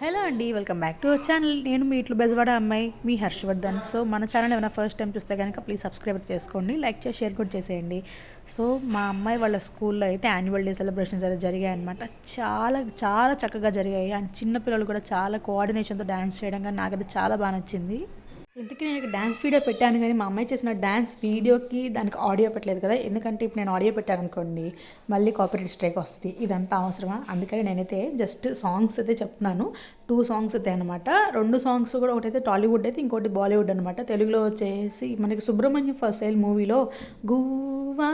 Hello అండి welcome back to our channel. నేను మీ ఇట్లు బెజవాడ అమ్మాయి మీ హర్షవర్ధన్. సో మన ఛానల్ ఏమైనా ఫస్ట్ టైం చూస్తే కనుక ప్లీజ్ సబ్స్క్రైబ్ చేసుకోండి లైక్ చేసి షేర్ కూడా చేసేయండి. సో మా అమ్మాయి వాళ్ళ స్కూల్లో అయితే యాన్యువల్ డే సెలబ్రేషన్స్ అయితే జరిగాయి అనమాట చాలా చాలా చక్కగా జరిగాయి. అండ్ చిన్నపిల్లలు కూడా చాలా కోఆర్డినేషన్తో డ్యాన్స్ చేయడం కానీ నాకైతే చాలా బాగా నచ్చింది. ఇంతకీ నేను డ్యాన్స్ వీడియో పెట్టాను కానీ మా అమ్మాయి చేసిన డ్యాన్స్ వీడియోకి దానికి ఆడియో పెట్టలేదు కదా. ఎందుకంటే ఇప్పుడు నేను ఆడియో పెట్టాను అనుకోండి మళ్ళీ కాపీరైట్ స్ట్రైక్ వస్తుంది. ఇదంతా అవసరమా? అందుకని నేనైతే జస్ట్ సాంగ్స్ అయితే చెప్తున్నాను. టూ సాంగ్స్ అయితే అనమాట రెండు సాంగ్స్ కూడా ఒకటైతే టాలీవుడ్ అయితే ఇంకోటి బాలీవుడ్ అనమాట తెలుగులో వచ్చేసి మనకి సుబ్రహ్మణ్యం ఫస్ట్ సైల్ మూవీలో గువా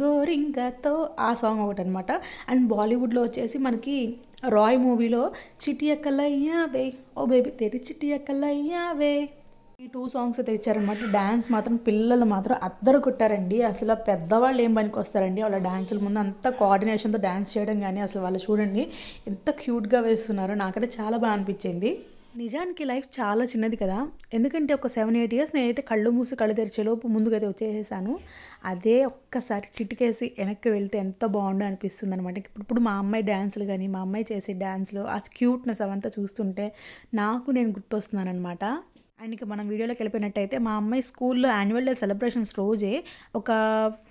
గోరింగతో ఆ సాంగ్ ఒకటి అనమాట అండ్ బాలీవుడ్లో వచ్చేసి మనకి రాయ్ మూవీలో చిటియ కలయ్యావే ఓ బేబీ తెరి చిటియ కలయ్యావే ఈ టూ సాంగ్స్ అయితే ఇచ్చారనమాట డ్యాన్స్ మాత్రం పిల్లలు మాత్రం అద్దరు కొట్టారండి. అసలు పెద్దవాళ్ళు ఏం పనికి వస్తారండి? వాళ్ళ డ్యాన్సుల ముందు అంత కోఆర్డినేషన్తో డ్యాన్స్ చేయడం కానీ అసలు వాళ్ళు చూడండి ఎంత క్యూట్గా వేస్తున్నారు నాకైతే చాలా బాగా అనిపించింది. నిజానికి లైఫ్ చాలా చిన్నది కదా. ఎందుకంటే ఒక సెవెన్ ఎయిట్ ఇయర్స్ నేనైతే కళ్ళు మూసి కళ్ళు తెరిచేలోపు ముందుకైతే వచ్చేసాను అదే ఒక్కసారి చిటికేసి వెనక్కి వెళ్తే ఎంత బాగుండో అనిపిస్తుంది అనమాట ఇప్పుడు మా అమ్మాయి డ్యాన్సులు కానీ మా అమ్మాయి చేసే డ్యాన్స్లు ఆ క్యూట్నెస్ అవంతా చూస్తుంటే నాకు నేను గుర్తొస్తున్నాను అనమాట అండ్ ఇక మనం వీడియోలోకి వెళ్ళిపోయినట్టయితే మా అమ్మాయి స్కూల్లో యాన్యువల్ డే సెలబ్రేషన్స్ రోజే ఒక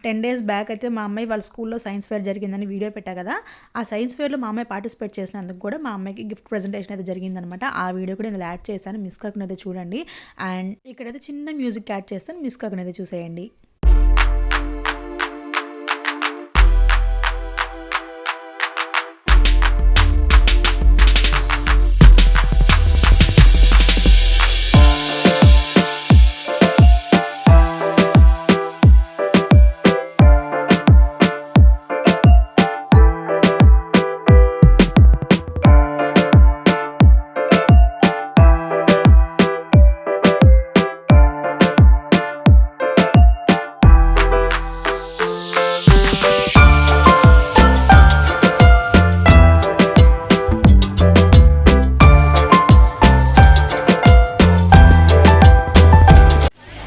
టెన్ డేస్ బ్యాక్ అయితే మా అమ్మాయి వాళ్ళ స్కూల్లో సైన్స్ ఫేర్ జరిగిందని వీడియో పెట్టా కదా. ఆ సైన్స్ ఫేర్లో మా అమ్మాయి పార్టిసిపేట్ చేసినందుకు కూడా మా అమ్మాయికి గిఫ్ట్ ప్రజెంటేషన్ అయితే జరిగిందనమాట. ఆ వీడియో కూడా నేను యాడ్ చేశాను. మిస్ కాకుండా అయితే చూడండి. అండ్ ఇక్కడైతే చిన్న మ్యూజిక్ యాడ్ చేస్తాను. మిస్ కాకుండా అయితే చూసేయండి.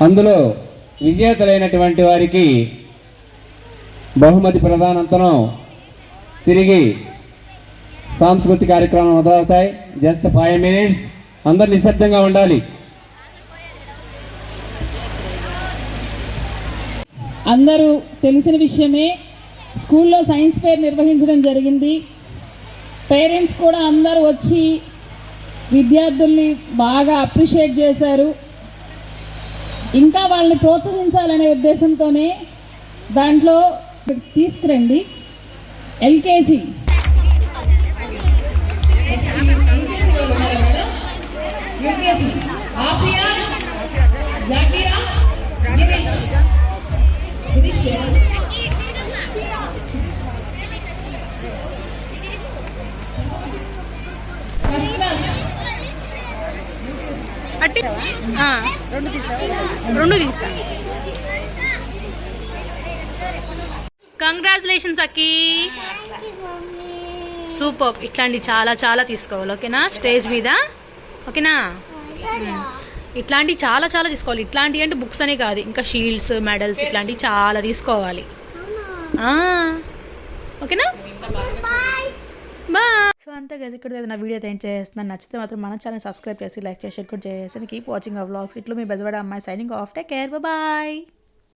అందులో విజేతలైనటువంటి వారికి బహుమతి ప్రధానంతనం తిరిగి సాంస్కృతిక కార్యక్రమం మొదలవుతాయి. Just five minutes. అందరు నిశ్శబ్దంగా ఉండాలి. అందరూ తెలిసిన విషయమే స్కూల్లో సైన్స్ ఫేర్ నిర్వహించడం జరిగింది. పేరెంట్స్ కూడా అందరూ వచ్చి విద్యార్థుల్ని బాగా అప్రిషియేట్ చేశారు. ఇంకా వాళ్ళని ప్రోత్సహించాలనే ఉద్దేశంతోనే దాంట్లో తీసుకురండి. ఎల్కేజీ. ఆఫియా అట్టి రెండు తీసా? కంగ్రాచులేషన్స్ అక్కి. సూపర్ ఇట్లాంటి చాలా చాలా తీసుకోవాలి ఓకేనా? స్టేజ్ మీద. ఓకేనా? మ్మ్. ఇట్లాంటివి చాలా చాలా తీసుకోవాలి. ఇట్లాంటివి అంటే బుక్స్ అనే కాదు. ఇంకా షీల్డ్స్ మెడల్స్ ఇట్లాంటివి చాలా తీసుకోవాలి. ఓకేనా? బాయ్ సో అంతే గైస్ ఇక్కడ నా వీడియో అయితే ఏం చేస్తున్నాను నచ్చితే మాత్రం మన ఛానల్ సబ్స్క్రైబ్ చేసి లైక్ చేసి షేర్ కూడా చేసి కీప్ వాచింగ్ ఆ వ్లాగ్స్ ఇట్లు మీ బెజవాడ అమ్మాయి signing off take care bye